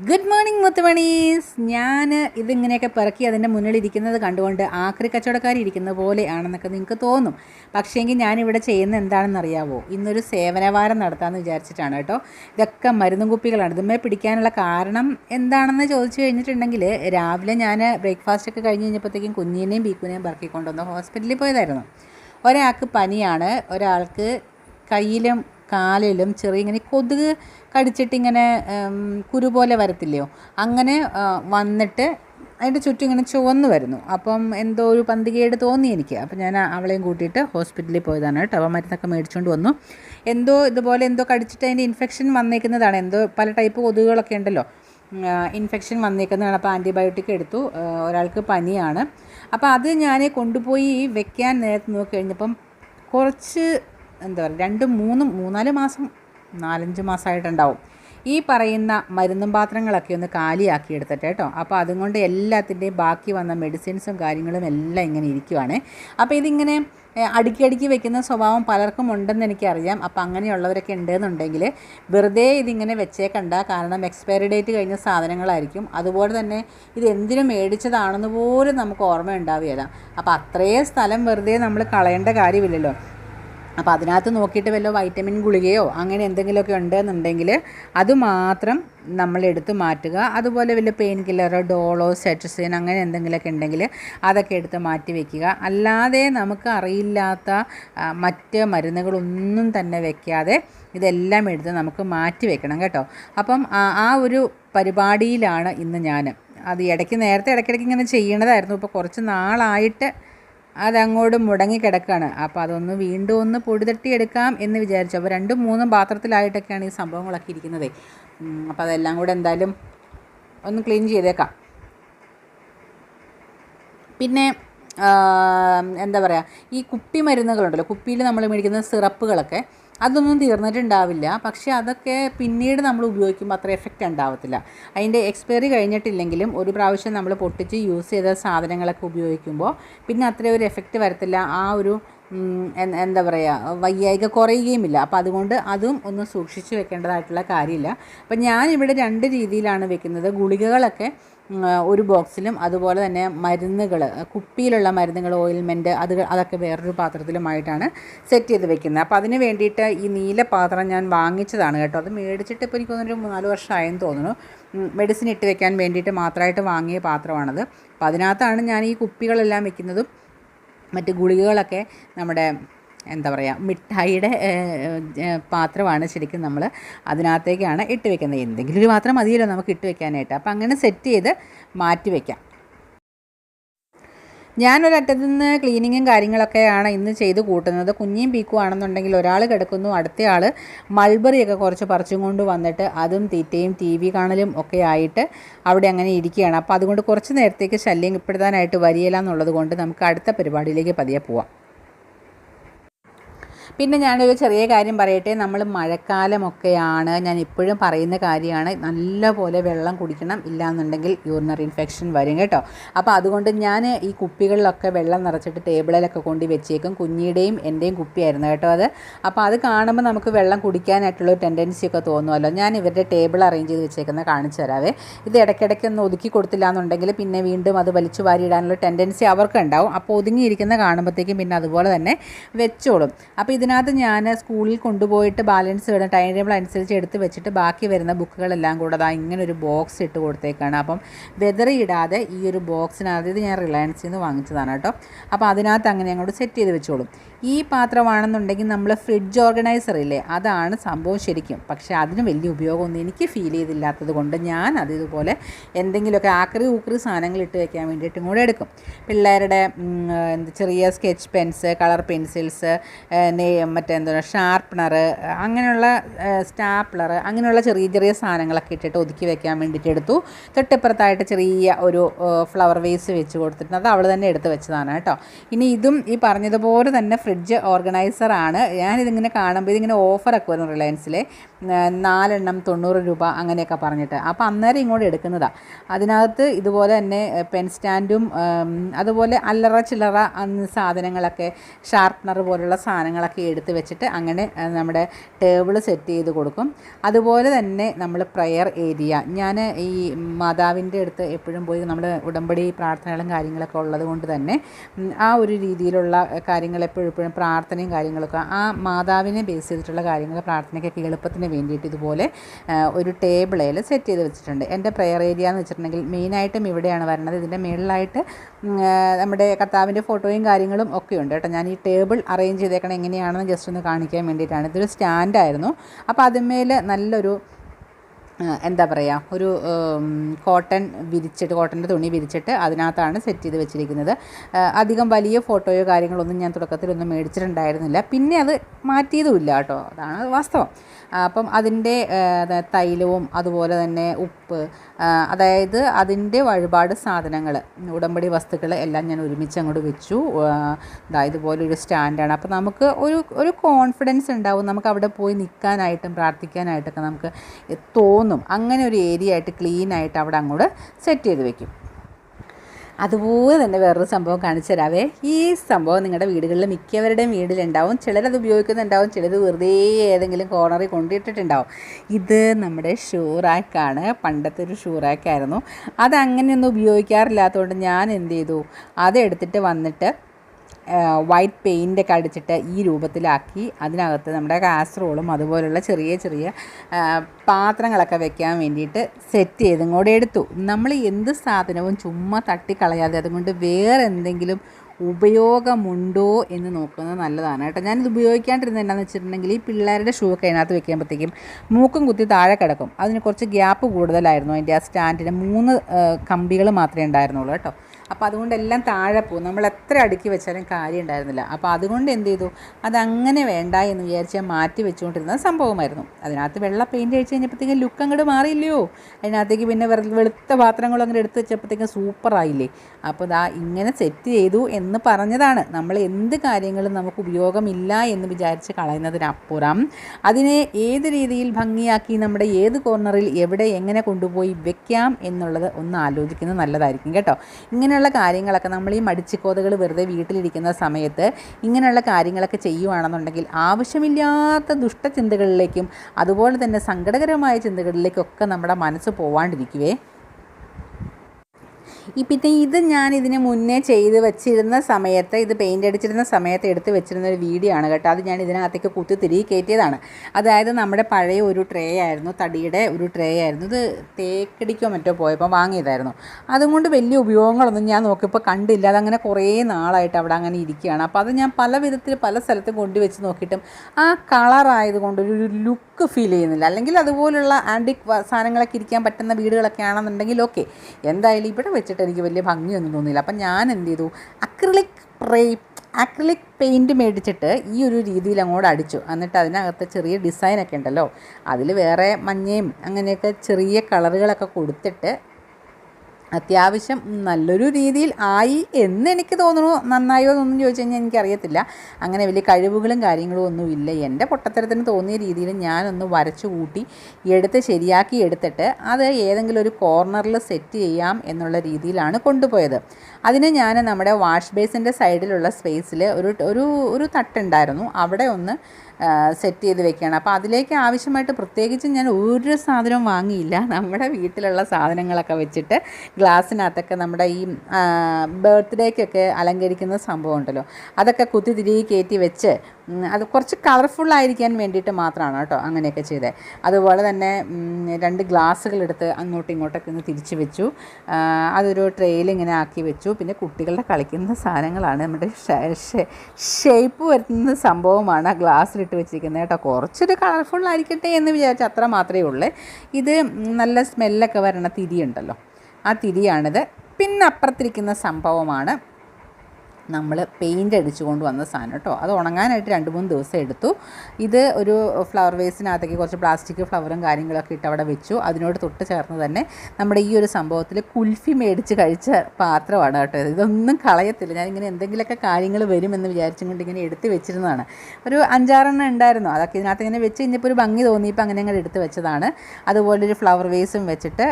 Good morning മുത്തുമണീസ്. ഞാൻ ഇതിങ്ങനെയൊക്കെ പിറക്കി അതിന്റെ മുന്നിലിരിക്കുന്നത് കണ്ടുകൊണ്ട് ആക്രി കച്ചവടക്കാരി ഇരിക്കുന്ന പോലെ ആണെന്നൊക്കെ നിങ്ങൾക്ക് തോന്നും. പക്ഷേങ്കിൽ ഞാനിവിടെ ചെയ്യുന്ന എന്താണെന്ന് അറിയാവോ ഇന്നൊരു സേവനവാരം നടത്താമെന്ന് വിചാരിച്ചിട്ടാണ് കേട്ടോ. ഇതൊക്കെ മരുന്നും കുപ്പികളാണ്. ഇതുമേ പിടിക്കാനുള്ള കാരണം എന്താണെന്ന് ചോദിച്ചു കഴിഞ്ഞിട്ടുണ്ടെങ്കിൽ രാവിലെ ഞാൻ ബ്രേക്ക്ഫാസ്റ്റ് ഒക്കെ കഴിഞ്ഞ് കഴിഞ്ഞപ്പോഴത്തേക്കും കുഞ്ഞിനെയും ബീക്കുനെയും പറക്കിക്കൊണ്ടുവന്ന് ഹോസ്പിറ്റലിൽ പോയതായിരുന്നു. ഒരാൾക്ക് പനിയാണ്. ഒരാൾക്ക് കയ്യിലും കാലിലും ചെറിയ ഇങ്ങനെ കൊതുക് കടിച്ചിട്ട് ഇങ്ങനെ കുരു പോലെ വരത്തില്ലയോ? അങ്ങനെ വന്നിട്ട് അതിന്റെ ചുറ്റും ഇങ്ങനെ ചുവന്ന് വരുന്നു. അപ്പം എന്തോ ഒരു പന്തികേട് തോന്നി എനിക്ക്. അപ്പം ഞാൻ അവളെയും കൂട്ടിയിട്ട് ഹോസ്പിറ്റലിൽ പോയതാണ് കേട്ടോ. അപ്പം മരുന്നൊക്കെ മേടിച്ചുകൊണ്ട് വന്നു. എന്തോ ഇതുപോലെ എന്തോ കടിച്ചിട്ട് അതിന്റെ ഇൻഫെക്ഷൻ വന്നേക്കുന്നതാണ്. എന്തോ പല ടൈപ്പ് കൊതുകുകളൊക്കെ ഉണ്ടല്ലോ. ഇൻഫെക്ഷൻ വന്നേക്കുന്നതാണ്. അപ്പോൾ ആന്റിബയോട്ടിക് എടുത്തു. ഒരാൾക്ക് പനിയാണ്. അപ്പോൾ അത് ഞാൻ കൊണ്ടുപോയി വെക്കാൻ നേരത്ത് നോക്കി കഴിഞ്ഞപ്പം കുറച്ച് എന്താ പറയുക രണ്ടും മൂന്നും മൂന്നാൽ മാസം നാലഞ്ച് മാസമായിട്ടുണ്ടാവും. ഈ പറയുന്ന മരുന്നും പാത്രങ്ങളൊക്കെ ഒന്ന് കാലിയാക്കി എടുത്തിട്ട് കേട്ടോ. അപ്പോൾ അതുകൊണ്ട് എല്ലാത്തിന്റെയും ബാക്കി വന്ന മെഡിസിൻസും കാര്യങ്ങളും എല്ലാം ഇങ്ങനെ ഇരിക്കുവാണ്. അപ്പോൾ ഇതിങ്ങനെ അടുക്കി അടുക്കി വെക്കുന്ന സ്വഭാവം പലർക്കും ഉണ്ടെന്ന് എനിക്കറിയാം. അപ്പോൾ അങ്ങനെയുള്ളവരൊക്കെ ഉണ്ടെന്നുണ്ടെങ്കിൽ വെറുതെ ഇതിങ്ങനെ വെച്ചേക്കണ്ട. കാരണം എക്സ്പയറി ഡേറ്റ് കഴിഞ്ഞ സാധനങ്ങളായിരിക്കും. അതുപോലെ തന്നെ ഇത് എന്തിനും മേടിച്ചതാണെന്ന് പോലും നമുക്ക് ഓർമ്മ ഉണ്ടാവുകയില്ല അപ്പോൾ അത്രയും സ്ഥലം വെറുതെ നമ്മൾ കളയേണ്ട കാര്യമില്ലല്ലോ. അപ്പോൾ അതിനകത്ത് നോക്കിയിട്ട് വല്ല വൈറ്റമിൻ ഗുളികയോ അങ്ങനെ എന്തെങ്കിലുമൊക്കെ ഉണ്ടെന്നുണ്ടെങ്കിൽ അത് മാത്രം നമ്മൾ എടുത്ത് മാറ്റുക. അതുപോലെ വല്ല പെയിൻ കില്ലറോ ഡോളോ സെറ്റസിൻ അങ്ങനെ എന്തെങ്കിലുമൊക്കെ ഉണ്ടെങ്കിൽ അതൊക്കെ എടുത്ത് മാറ്റി വയ്ക്കുക അല്ലാതെ നമുക്ക് അറിയില്ലാത്ത മറ്റ് മരുന്നുകളൊന്നും തന്നെ വെക്കാതെ ഇതെല്ലാം എടുത്ത് നമുക്ക് മാറ്റി വെക്കണം കേട്ടോ. അപ്പം ആ ഒരു പരിപാടിയിലാണ് ഇന്ന് ഞാൻ. അത് ഇടയ്ക്ക് നേരത്തെ ഇടയ്ക്കിടയ്ക്ക് ഇങ്ങനെ ചെയ്യണതായിരുന്നു. ഇപ്പോൾ കുറച്ച് നാളായിട്ട് അതങ്ങോട്ട് മുടങ്ങി കിടക്കുകയാണ് അപ്പോൾ അതൊന്ന് വീണ്ടും ഒന്ന് പൊടിതട്ടി എടുക്കാം എന്ന് വിചാരിച്ചു. അപ്പോൾ രണ്ടും മൂന്നും പാത്രത്തിലായിട്ടൊക്കെയാണ് ഈ സംഭവങ്ങളൊക്കെ ഇരിക്കുന്നത്. അപ്പോൾ അതെല്ലാം കൂടെ എന്തായാലും ഒന്ന് ക്ലീൻ ചെയ്തേക്കാം. പിന്നെ എന്താ പറയുക ഈ കുപ്പി മരുന്നുകളുണ്ടല്ലോ കുപ്പിയിൽ നമ്മൾ മേടിക്കുന്ന സിറപ്പുകളൊക്കെ അതൊന്നും തീർന്നിട്ടുണ്ടാവില്ല. പക്ഷേ അതൊക്കെ പിന്നീട് നമ്മൾ ഉപയോഗിക്കുമ്പോൾ അത്ര എഫക്റ്റ് ഉണ്ടാവത്തില്ല. അതിന്റെ എക്സ്പയറി കഴിഞ്ഞിട്ടില്ലെങ്കിലും ഒരു പ്രാവശ്യം നമ്മൾ പൊട്ടിച്ച് യൂസ് ചെയ്ത സാധനങ്ങളൊക്കെ ഉപയോഗിക്കുമ്പോൾ പിന്നെ അത്രയും ഒരു എഫക്റ്റ് വരത്തില്ല. ആ ഒരു എന്താ പറയുക വയ്യായിക കുറയുകയുമില്ല. അപ്പോൾ അതുകൊണ്ട് അതും ഒന്ന് സൂക്ഷിച്ച് വെക്കേണ്ടതായിട്ടുള്ള കാര്യമില്ല. അപ്പം ഞാനിവിടെ രണ്ട് രീതിയിലാണ് വെക്കുന്നത്. ഗുളികകളൊക്കെ ഒരു ബോക്സിലും അതുപോലെ തന്നെ മരുന്നുകൾ കുപ്പിയിലുള്ള മരുന്നുകൾ ഓയിൽമെന്റ് അത് അതൊക്കെ വേറൊരു പാത്രത്തിലുമായിട്ടാണ് സെറ്റ് ചെയ്ത് വെക്കുന്നത്. അപ്പോൾ അതിന് വേണ്ടിയിട്ട് ഈ നീല പാത്രം ഞാൻ വാങ്ങിച്ചതാണ് കേട്ടോ. അത് മേടിച്ചിട്ട് ഇപ്പോൾ എനിക്ക് തോന്നുന്നു നാല് വർഷമായെന്ന് തോന്നുന്നു. മെഡിസിൻ ഇട്ട് വെക്കാൻ വേണ്ടിയിട്ട് മാത്രമായിട്ട് വാങ്ങിയ പാത്രമാണത്. അപ്പോൾ അതിനകത്താണ് ഞാൻ ഈ കുപ്പികളെല്ലാം വെക്കുന്നതും മറ്റ് ഗുളികകളൊക്കെ നമ്മുടെ എന്താ പറയുക മിഠായിയുടെ പാത്രമാണ് ശരിക്കും നമ്മൾ അതിനകത്തേക്കാണ് ഇട്ട് വെക്കുന്നത്. എന്തെങ്കിലും ഒരു പാത്രം മതിയല്ലോ നമുക്ക് ഇട്ട് വെക്കാനായിട്ട്. അപ്പം അങ്ങനെ സെറ്റ് ചെയ്ത് മാറ്റി വയ്ക്കാം ഞാനൊരറ്റത്തു നിന്ന് ക്ലീനിങ്ങും കാര്യങ്ങളൊക്കെയാണ് ഇന്ന് ചെയ്ത് കൂട്ടുന്നത്. കുഞ്ഞിയും പീക്കും ആണെന്നുണ്ടെങ്കിൽ ഒരാൾ കിടക്കുന്നു അടുത്തയാൾ മൾബറിയൊക്കെ കുറച്ച് പറിച്ചും കൊണ്ട് വന്നിട്ട് അതും തീറ്റയും ടി വി കാണലും ഒക്കെ ആയിട്ട് അവിടെ അങ്ങനെ ഇരിക്കുകയാണ്. അപ്പോൾ അതുകൊണ്ട് കുറച്ച് നേരത്തേക്ക് ശല്യം ഇപ്പെടുത്താനായിട്ട് വരികയില്ല എന്നുള്ളത് കൊണ്ട് നമുക്ക് അടുത്ത പരിപാടിയിലേക്ക് പതിയെ പോവാം. പിന്നെ ഞാനൊരു ചെറിയ കാര്യം പറയട്ടെ. നമ്മൾ മഴക്കാലമൊക്കെയാണ് ഞാൻ ഇപ്പോഴും പറയുന്ന കാര്യമാണ്. നല്ലപോലെ വെള്ളം കുടിക്കണം ഇല്ലാന്നുണ്ടെങ്കിൽ യൂറിനറി ഇൻഫെക്ഷൻ വരും കേട്ടോ. അപ്പോൾ അതുകൊണ്ട് ഞാൻ ഈ കുപ്പികളിലൊക്കെ വെള്ളം നിറച്ചിട്ട് ടേബിളിലൊക്കെ കൊണ്ട് വെച്ചേക്കും. കുഞ്ഞിയുടെയും എന്റെയും കുപ്പിയായിരുന്നു കേട്ടോ അത്. അപ്പോൾ അത് കാണുമ്പോൾ നമുക്ക് വെള്ളം കുടിക്കാനായിട്ടുള്ള ഒരു ടെൻഡൻസി ഒക്കെ തോന്നുമല്ലോ. ഞാൻ ഇവരുടെ ടേബിൾ അറേഞ്ച് ചെയ്ത് വെച്ചേക്കുന്ന കാണിച്ചു തരാവേ. ഇത് ഇടയ്ക്കിടയ്ക്ക് ഒന്ന് ഒതുക്കി കൊടുത്തില്ല എന്നുണ്ടെങ്കിൽ പിന്നെ വീണ്ടും അത് വലിച്ചു വാരിയിടാനുള്ള ടെൻഡൻസി അവർക്ക് ഉണ്ടാവും അപ്പോൾ ഒതുങ്ങിയിരിക്കുന്ന കാണുമ്പോഴത്തേക്കും പിന്നെ അതുപോലെ തന്നെ വെച്ചോളും. അപ്പോൾ ഇതിനകത്ത് ഞാൻ സ്കൂളിൽ കൊണ്ടുപോയിട്ട് ബാലൻസ് വരുന്ന ടൈം ടേബിൾ അനുസരിച്ച് എടുത്ത് വെച്ചിട്ട് ബാക്കി വരുന്ന ബുക്കുകളെല്ലാം കൂടെ അതാ ഇങ്ങനെ ഒരു ബോക്സ് ഇട്ട് കൊടുത്തേക്കാണ്. അപ്പം ഇടാതെ ഈ ഒരു ബോക്സിനകത്ത് ഇത് ഞാൻ റിലയൻസിൽ നിന്ന് വാങ്ങിച്ചതാണ് കേട്ടോ. അപ്പോൾ അതിനകത്ത് അങ്ങനെ അങ്ങോട്ട് സെറ്റ് ചെയ്ത് വെച്ചോളും. ഈ പാത്രമാണെന്നുണ്ടെങ്കിൽ നമ്മൾ ഫ്രിഡ്ജ് ഓർഗനൈസർ ഇല്ലേ അതാണ് സംഭവം ശരിക്കും. പക്ഷേ അതിന് വലിയ ഉപയോഗമൊന്നും എനിക്ക് ഫീൽ ചെയ്തില്ലാത്തത് കൊണ്ട് ഞാൻ അത് എന്തെങ്കിലുമൊക്കെ ആക്രി ഊക്രി സാധനങ്ങൾ ഇട്ട് വെക്കാൻ വേണ്ടിയിട്ടും കൂടെ എടുക്കും. പിള്ളേരുടെ ചെറിയ സ്കെച്ച് പെൻസ് കളർ പെൻസിൽസ് മറ്റേ എന്താ ഷാർപ്പ്ണർ അങ്ങനെയുള്ള സ്റ്റാപ്ലർ അങ്ങനെയുള്ള ചെറിയ ചെറിയ സാധനങ്ങളൊക്കെ ഇട്ടിട്ട് ഒതുക്കി വെക്കാൻ വേണ്ടിയിട്ട് എടുത്തു. തൊട്ടിപ്പുറത്തായിട്ട് ചെറിയ ഒരു ഫ്ലവർ വേസ് വെച്ച് കൊടുത്തിട്ടുണ്ട്. അത് അവൾ തന്നെ എടുത്ത് വെച്ചതാണ് കേട്ടോ. ഇനി ഇതും ഈ പറഞ്ഞതുപോലെ തന്നെ ഫ്രിഡ്ജ് ഓർഗനൈസറാണ് ഞാനിതിങ്ങനെ കാണുമ്പോൾ ഇതിങ്ങനെ ഓഫറൊക്കെ വരും റിലയൻസിലെ നാലെണ്ണം തൊണ്ണൂറ് രൂപ അങ്ങനെയൊക്കെ പറഞ്ഞിട്ട്. അപ്പോൾ അന്നേരം ഇങ്ങോട്ട് എടുക്കുന്നതാണ് അതിനകത്ത് ഇതുപോലെ തന്നെ പെൻ സ്റ്റാൻഡും അതുപോലെ അല്ലറ ചില്ലറ സാധനങ്ങളൊക്കെ ഷാർപ്പ്നർ പോലുള്ള സാധനങ്ങളൊക്കെ എടുത്ത് വെച്ചിട്ട് അങ്ങനെ നമ്മുടെ ടേബിൾ സെറ്റ് ചെയ്ത് കൊടുക്കും. അതുപോലെ തന്നെ നമ്മൾ പ്രയർ ഏരിയ ഞാൻ ഈ മാതാവിന്റെ അടുത്ത് എപ്പോഴും പോയി നമ്മൾ ഉടമ്പടി പ്രാർത്ഥനകളും കാര്യങ്ങളൊക്കെ ഉള്ളത് കൊണ്ട് തന്നെ ആ ഒരു രീതിയിലുള്ള കാര്യങ്ങൾ എപ്പോഴും പ്രാർത്ഥനയും കാര്യങ്ങളൊക്കെ ആ മാതാവിനെ ബേസ് ചെയ്തിട്ടുള്ള കാര്യങ്ങൾ പ്രാർത്ഥനയ്ക്കൊക്കെ എളുപ്പത്തിന് വേണ്ടിയിട്ട് ഇതുപോലെ ഒരു ടേബിളിൽ സെറ്റ് ചെയ്ത് വെച്ചിട്ടുണ്ട്. എന്റെ പ്രെയർ ഏരിയ എന്ന് വെച്ചിട്ടുണ്ടെങ്കിൽ മെയിനായിട്ടും ഇവിടെയാണ് വരണത്. ഇതിന്റെ മുകളിലായിട്ട് നമ്മുടെ കർത്താവിന്റെ ഫോട്ടോയും കാര്യങ്ങളും ഒക്കെ ഉണ്ട് കേട്ടോ. ഞാൻ ഈ ടേബിൾ അറേഞ്ച് ചെയ്തേക്കണം എങ്ങനെയാണെന്ന് ജസ്റ്റ് ഒന്ന് കാണിക്കാൻ വേണ്ടിയിട്ടാണ്. ഇതൊരു സ്റ്റാൻഡായിരുന്നു അപ്പോൾ അതിന്മേൽ നല്ലൊരു എന്താ പറയുക ഒരു കോട്ടൺ വിരിച്ചിട്ട് കോട്ടന്റെ തുണി വിരിച്ചിട്ട് അതിനകത്താണ് സെറ്റ് ചെയ്ത് വെച്ചിരിക്കുന്നത്. അധികം വലിയ ഫോട്ടോയോ കാര്യങ്ങളൊന്നും ഞാൻ തുടക്കത്തിലൊന്നും മേടിച്ചിട്ടുണ്ടായിരുന്നില്ല. പിന്നെ അത് മാറ്റിയതുമില്ല കേട്ടോ. അതാണ് വാസ്തവം. അപ്പം അതിന്റെ തൈലവും അതുപോലെ തന്നെ ഉപ്പ് അതായത് അതിന്റെ വഴിപാട് സാധനങ്ങൾ ഉടമ്പടി വസ്തുക്കൾ എല്ലാം ഞാൻ ഒരുമിച്ച് അങ്ങോട്ട് വെച്ചു. ഇതാ ഇതുപോലെ ഒരു സ്റ്റാൻഡാണ്. അപ്പോൾ നമുക്ക് ഒരു ഒരു കോൺഫിഡൻസ് ഉണ്ടാവും. നമുക്ക് അവിടെ പോയി നിൽക്കാനായിട്ടും പ്രാർത്ഥിക്കാനായിട്ടൊക്കെ നമുക്ക് തോന്നും. അങ്ങനെ ഒരു ഏരിയ ആയിട്ട് ക്ലീൻ ആയിട്ട് അവിടെ അങ്ങോട്ട് സെറ്റ് ചെയ്ത് വെക്കും. അതുപോലെ തന്നെ വേറൊരു സംഭവം കാണിച്ചു തരാവേ. ഈ സംഭവം നിങ്ങളുടെ വീടുകളിൽ മിക്കവരുടെയും വീട്ടിലുണ്ടാവും. ചിലരത് ഉപയോഗിക്കുന്നുണ്ടാവും ചിലത് വെറുതെ ഏതെങ്കിലും കോർണറിൽ കൊണ്ടിട്ടിട്ടുണ്ടാവും. ഇത് നമ്മുടെ ഷൂറാക്കാണ് പണ്ടത്തെ ഒരു ഷൂറാക്കായിരുന്നു അത് അങ്ങനെയൊന്നും ഉപയോഗിക്കാറില്ലാത്തതുകൊണ്ട് ഞാൻ എന്ത് ചെയ്തു? അതെടുത്തിട്ട് വന്നിട്ട് വൈറ്റ് പെയിന്റൊക്കെ അടിച്ചിട്ട് ഈ രൂപത്തിലാക്കി. അതിനകത്ത് നമ്മുടെ കാസറോളും അതുപോലുള്ള ചെറിയ ചെറിയ പാത്രങ്ങളൊക്കെ വെക്കാൻ വേണ്ടിയിട്ട് സെറ്റ് ചെയ്തും കൂടെ എടുത്തു. നമ്മൾ എന്ത് സാധനവും ചുമ്മാ തട്ടിക്കളയാതെ അതുകൊണ്ട് വേറെ എന്തെങ്കിലും ഉപയോഗമുണ്ടോ എന്ന് നോക്കുന്നത് നല്ലതാണ് കേട്ടോ. ഞാനിത് ഉപയോഗിക്കാണ്ടിരുന്നത് എന്താണെന്ന് വെച്ചിട്ടുണ്ടെങ്കിൽ ഈ പിള്ളേരുടെ ഷൂ ഒക്കെ അതിനകത്ത് വെക്കുമ്പോഴത്തേക്കും മൂക്കും കുത്തി താഴെ കിടക്കും. അതിന് കുറച്ച് ഗ്യാപ്പ് കൂടുതലായിരുന്നു അതിന്റെ ആ സ്റ്റാൻഡിന് മൂന്ന് കമ്പികൾ മാത്രമേ ഉണ്ടായിരുന്നുള്ളൂ കേട്ടോ. അപ്പോൾ അതുകൊണ്ട് എല്ലാം താഴെ പോകും. നമ്മൾ എത്ര അടുക്കി വെച്ചാലും കാര്യം ഉണ്ടായിരുന്നില്ല അപ്പോൾ അതുകൊണ്ട് എന്ത് ചെയ്തു? അതങ്ങനെ വേണ്ട എന്ന് വിചാരിച്ച് മാറ്റി വെച്ചുകൊണ്ടിരുന്ന സംഭവമായിരുന്നു. അതിനകത്ത് വെള്ള പെയിന്റ് അഴിച്ച് കഴിഞ്ഞപ്പോഴത്തേക്കും ലുക്ക് അങ്ങോട്ട് മാറിയില്ലയോ? അതിനകത്തേക്ക് പിന്നെ വെളുത്ത പാത്രങ്ങളും അങ്ങനെ എടുത്ത് വെച്ചപ്പോഴത്തേക്കും സൂപ്പറായില്ലേ അപ്പോൾ ദാ ഇങ്ങനെ സെറ്റ് ചെയ്തു എന്ന് പറഞ്ഞതാണ്. നമ്മൾ എന്ത് കാര്യങ്ങളും നമുക്ക് ഉപയോഗമില്ല എന്ന് വിചാരിച്ച് കളയുന്നതിനപ്പുറം അതിനെ ഏത് രീതിയിൽ ഭംഗിയാക്കി നമ്മുടെ ഏത് കോർണറിൽ എവിടെ എങ്ങനെ കൊണ്ടുപോയി വെക്കാം എന്നുള്ളത് ഒന്ന് ആലോചിക്കുന്നത് നല്ലതായിരിക്കും കേട്ടോ. ഇങ്ങനെയുള്ള കാര്യങ്ങളൊക്കെ നമ്മൾ ഈ മടിച്ചിക്കോതകൾ വെറുതെ വീട്ടിലിരിക്കുന്ന സമയത്ത് ഇങ്ങനെയുള്ള കാര്യങ്ങളൊക്കെ ചെയ്യുവാണെന്നുണ്ടെങ്കിൽ ആവശ്യമില്ലാത്ത ദുഷ്ടചിന്തകളിലേക്കും അതുപോലെ തന്നെ സങ്കടകരമായ ചിന്തകളിലേക്കൊക്കെ നമ്മുടെ മനസ്സ് പോവാണ്ടിരിക്കുവേ. പിന്നെ ഇത് ഞാൻ ഇതിന് മുന്നേ ചെയ്ത് വെച്ചിരുന്ന സമയത്ത് ഇത് പെയിന്റ് അടിച്ചിരുന്ന സമയത്ത് എടുത്ത് വെച്ചിരുന്ന ഒരു വീഡിയോ ആണ് കേട്ടോ. അത് ഞാൻ ഇതിനകത്തേക്ക് കുത്തി തിരികെ കയറ്റിയതാണ്. അതായത് നമ്മുടെ പഴയ ഒരു ട്രേ ആയിരുന്നു തടിയുടെ ഒരു ട്രേ ആയിരുന്നു. ഇത് തേക്കടിക്കോ മറ്റോ പോയപ്പോൾ വാങ്ങിയതായിരുന്നു. അതുകൊണ്ട് വലിയ ഉപയോഗങ്ങളൊന്നും ഞാൻ നോക്കിയപ്പോൾ കണ്ടില്ല. അതങ്ങനെ കുറേ നാളായിട്ട് അവിടെ അങ്ങനെ ഇരിക്കുകയാണ്. അപ്പോൾ അത് ഞാൻ പല വിധത്തിൽ പല സ്ഥലത്തും കൊണ്ടുവച്ച് നോക്കിയിട്ടും ആ കളറായതുകൊണ്ട് ഒരു ലുക്ക് ഫീൽ ചെയ്യുന്നില്ല. അല്ലെങ്കിൽ അതുപോലുള്ള ആന്റിക് സാധനങ്ങളൊക്കെ ഇരിക്കാൻ പറ്റുന്ന വീടുകളൊക്കെ ആണെന്നുണ്ടെങ്കിൽ ഓക്കെ എന്തായാലും ഇവിടെ വെച്ചിട്ട് എനിക്ക് വലിയ ഭംഗിയൊന്നും തോന്നിയില്ല. അപ്പം ഞാൻ എന്ത് ചെയ്തു? അക്രിലിക് പ്രേ അക്രിലിക് പെയിന്റ് മേടിച്ചിട്ട് ഈ ഒരു രീതിയിൽ അങ്ങോട്ട് അടിച്ചു. എന്നിട്ട് അതിനകത്ത് ചെറിയ ഡിസൈനൊക്കെ ഉണ്ടല്ലോ. അതിൽ വേറെ മഞ്ഞയും അങ്ങനെയൊക്കെ ചെറിയ കളറുകളൊക്കെ കൊടുത്തിട്ട് അത്യാവശ്യം നല്ലൊരു രീതിയിൽ ആയി എന്ന് എനിക്ക് തോന്നുന്നു. നന്നായോ എന്നൊന്നും ചോദിച്ചു കഴിഞ്ഞാൽ എനിക്കറിയത്തില്ല. അങ്ങനെ വലിയ കഴിവുകളും കാര്യങ്ങളും ഒന്നും ഇല്ല. എന്റെ പൊട്ടത്തരത്തിന് തോന്നിയ രീതിയിൽ ഞാനൊന്ന് വരച്ചു കൂട്ടി എടുത്ത് ശരിയാക്കി എടുത്തിട്ട് അത് ഏതെങ്കിലും ഒരു കോർണറിൽ സെറ്റ് ചെയ്യാം എന്നുള്ള രീതിയിലാണ് കൊണ്ടുപോയത്. അതിന് ഞാൻ നമ്മുടെ വാഷ് ബേസിന്റെ സൈഡിലുള്ള സ്പേസിൽ ഒരു ഒരു ഒരു തട്ടുണ്ടായിരുന്നു. അവിടെ ഒന്ന് സെറ്റ് ചെയ്ത് വെക്കുകയാണ്. അപ്പോൾ അതിലേക്ക് ആവശ്യമായിട്ട് പ്രത്യേകിച്ച് ഞാൻ ഒരു സാധനവും വാങ്ങിയില്ല. നമ്മുടെ വീട്ടിലുള്ള സാധനങ്ങളൊക്കെ വെച്ചിട്ട് ഗ്ലാസ്സിനകത്തൊക്കെ നമ്മുടെ ഈ ബർത്ത്ഡേക്കൊക്കെ അലങ്കരിക്കുന്ന സംഭവം ഉണ്ടല്ലോ. അതൊക്കെ കുത്തി തിരികെ കയറ്റി വെച്ച് അത് കുറച്ച് കളർഫുള്ളായിരിക്കാൻ വേണ്ടിയിട്ട് മാത്രമാണ് കേട്ടോ അങ്ങനെയൊക്കെ ചെയ്തത് അതുപോലെ തന്നെ രണ്ട് ഗ്ലാസ്സുകൾ എടുത്ത് അങ്ങോട്ടും ഇങ്ങോട്ടൊക്കെ ഒന്ന് തിരിച്ച് വെച്ചു. അതൊരു ട്രെയിൽ ഇങ്ങനെ ആക്കി വെച്ചു. പിന്നെ കുട്ടികളുടെ കളിക്കുന്ന സാധനങ്ങളാണ്. നമ്മുടെ ഷേപ്പ് വരുന്ന സംഭവമാണ് ആ ഗ്ലാസ്സിലിട്ട് വെച്ചിരിക്കുന്നത് കേട്ടോ. കുറച്ചൊരു കളർഫുള്ളായിരിക്കട്ടെ എന്ന് വിചാരിച്ചാൽ അത്ര മാത്രമേ ഉള്ളൂ. ഇത് നല്ല സ്മെല്ലൊക്കെ വരണ തിരിയുണ്ടല്ലോ. ആ തിരിയാണിത്. പിന്നെ അപ്പുറത്തിരിക്കുന്ന സംഭവമാണ്. നമ്മൾ പെയിന്റ് അടിച്ചു കൊണ്ട് വന്ന സാധനം കേട്ടോ. അത് ഉണങ്ങാനായിട്ട് രണ്ട് മൂന്ന് ദിവസം എടുത്തു. ഇത് ഒരു ഫ്ലവർ വേസിനകത്തേക്ക് കുറച്ച് പ്ലാസ്റ്റിക് ഫ്ലവറും കാര്യങ്ങളൊക്കെ ഇട്ട് അവിടെ വെച്ചു. അതിനോട് തൊട്ട് ചേർന്ന് തന്നെ നമ്മുടെ ഈ ഒരു സംഭവത്തിൽ കുൽഫി മേടിച്ച് കഴിച്ച പാത്രമാണ് കേട്ടോ ഇത്. ഇതൊന്നും കളയത്തില്ല. ഞാനിങ്ങനെ എന്തെങ്കിലുമൊക്കെ കാര്യങ്ങൾ വരുമെന്ന് വിചാരിച്ചും കൊണ്ട് ഇങ്ങനെ എടുത്ത് വെച്ചിരുന്നതാണ്. ഒരു അഞ്ചാറെണ്ണം ഉണ്ടായിരുന്നു. അതൊക്കെ ഇതിനകത്ത് ഇങ്ങനെ വെച്ച് കഴിഞ്ഞപ്പോൾ ഒരു ഭംഗി തോന്നിയപ്പോൾ അങ്ങനെ അങ്ങനെ എടുത്ത് വെച്ചതാണ്. അതുപോലെ ഒരു ഫ്ലവർ വേസും വെച്ചിട്ട്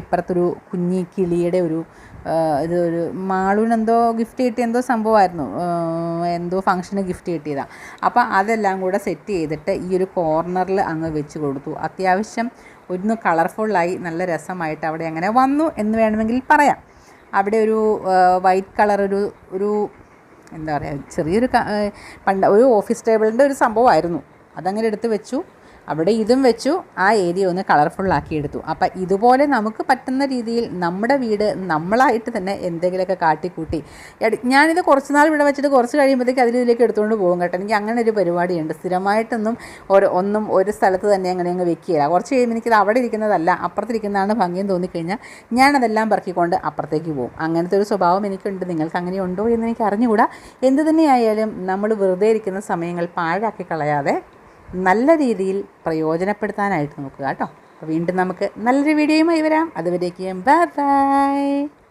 ഇപ്പുറത്തൊരു കുഞ്ഞി കിളിയുടെ ഒരു ഇത് ഒരു മാളൂന് ഗിഫ്റ്റ് കിട്ടിയ എന്തോ സംഭവമായിരുന്നു. എന്തോ ഫംഗ്ഷന് ഗിഫ്റ്റ് കിട്ടിയതാണ് അപ്പോൾ അതെല്ലാം കൂടെ സെറ്റ് ചെയ്തിട്ട് ഈ ഒരു കോർണറിൽ അങ്ങ് വെച്ച് കൊടുത്തു. അത്യാവശ്യം ഒന്ന് കളർഫുള്ളായി നല്ല രസമായിട്ട് അവിടെ അങ്ങനെ വന്നു എന്ന് വേണമെങ്കിൽ പറയാം. അവിടെ ഒരു വൈറ്റ് കളർ ഒരു ഒരു എന്താ പറയുക ചെറിയൊരു പണ്ട് ഒരു ഓഫീസ് ടേബിളിന്റെ ഒരു സംഭവമായിരുന്നു. അതങ്ങനെ എടുത്ത് വെച്ചു. അവിടെ ഇതും വെച്ചു ആ ഏരിയ ഒന്ന് കളർഫുള്ളാക്കി എടുത്തു. അപ്പം ഇതുപോലെ നമുക്ക് പറ്റുന്ന രീതിയിൽ നമ്മുടെ വീട് നമ്മളായിട്ട് തന്നെ എന്തെങ്കിലുമൊക്കെ കാട്ടിക്കൂട്ടി. ഞാനിത് കുറച്ച് നാൾ ഇവിടെ വെച്ചിട്ട് കുറച്ച് കഴിയുമ്പോഴത്തേക്ക് അതിലേക്ക് എടുത്തുകൊണ്ട് പോകും കേട്ടോ. എനിക്ക് അങ്ങനെ ഒരു പരിപാടിയുണ്ട്. സ്ഥിരമായിട്ടൊന്നും ഒരു ഒന്നും ഒരു സ്ഥലത്ത് തന്നെ അങ്ങനെ അങ്ങ് വെക്കുകയില്ല. കുറച്ച് കഴിയുമ്പോൾ എനിക്കിത് അവിടെ ഇരിക്കുന്നതല്ല അപ്പുറത്തിരിക്കുന്നതാണ് ഭംഗിയും തോന്നിക്കഴിഞ്ഞാൽ ഞാനതെല്ലാം പറക്കിക്കൊണ്ട് അപ്പുറത്തേക്ക് പോകും. അങ്ങനത്തെ ഒരു സ്വഭാവം എനിക്കുണ്ട്. നിങ്ങൾക്ക് അങ്ങനെ ഉണ്ടോ എന്ന് എനിക്ക് അറിഞ്ഞുകൂടാ. എന്ത് തന്നെയായാലും നമ്മൾ വെറുതെ ഇരിക്കുന്ന സമയങ്ങൾ പാഴാക്കി കളയാതെ നല്ല രീതിയിൽ പ്രയോജനപ്പെടുത്താനായിട്ട് നോക്കുക കേട്ടോ. അപ്പോൾ വീണ്ടും നമുക്ക് നല്ലൊരു വീഡിയോയുമായി വരാം. അതുവരേക്കും ബൈ ബൈ.